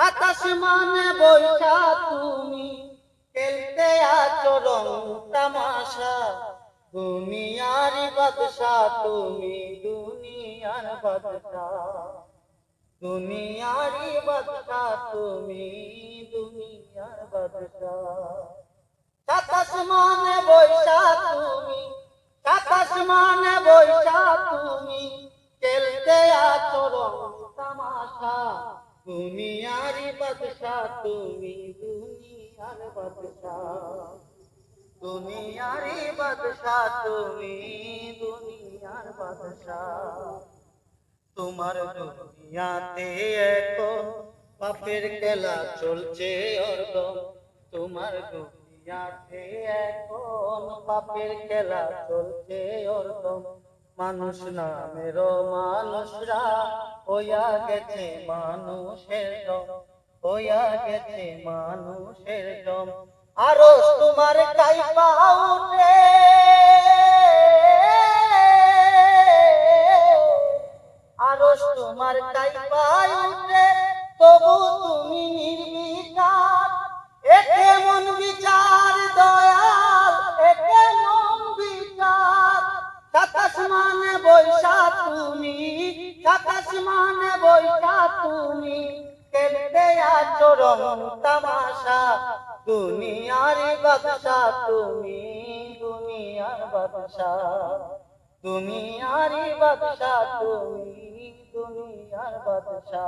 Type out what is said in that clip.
সাতাশ মানে বৈশা তুমি, খেলতে আছো রং তামাশা। দুনিয়ার বাদশা তুমি, দুনিয়ার বাদশা। দুনিয়ারি বাদশা তুমি, দুনিয়ার বাদশা। সাতাশ মানে বৈশা তুমি মানে বৈশা তুমি, খেলতে দুনিয়ারি বাদশা তুমি দুনিয়ার বাদশা দুনিয়ারি বাদশা তুমি দুনিয়ার বাদশা তোমার দুনিয়াতে এখন পাপের খেলা চলছে অর্ধম তোমার দুনিয়াতে এখন পাপের খেলা চলছে অর্ধম মানুষ নামের মানুষরা হইয়া গেছে মানুষের হইয়া গেছে মানুষের দম। আরও তোমার কাইপা উঠে। তোমার কাইপায় উঠে। তবু তুমি নির্বিকার। মন বিচার দয়াল একে মন বিচার। সাতাশ মানে বৈশা তুমি সাতাশ মানে বৈশা তুমি খেলতে আচরণ তামাশা। দুনিয়ার বাদশা তুমি, দুনিয়ার বাদশা দুনিয়ার বাদশা তুমি, দুনিয়ার বাদশা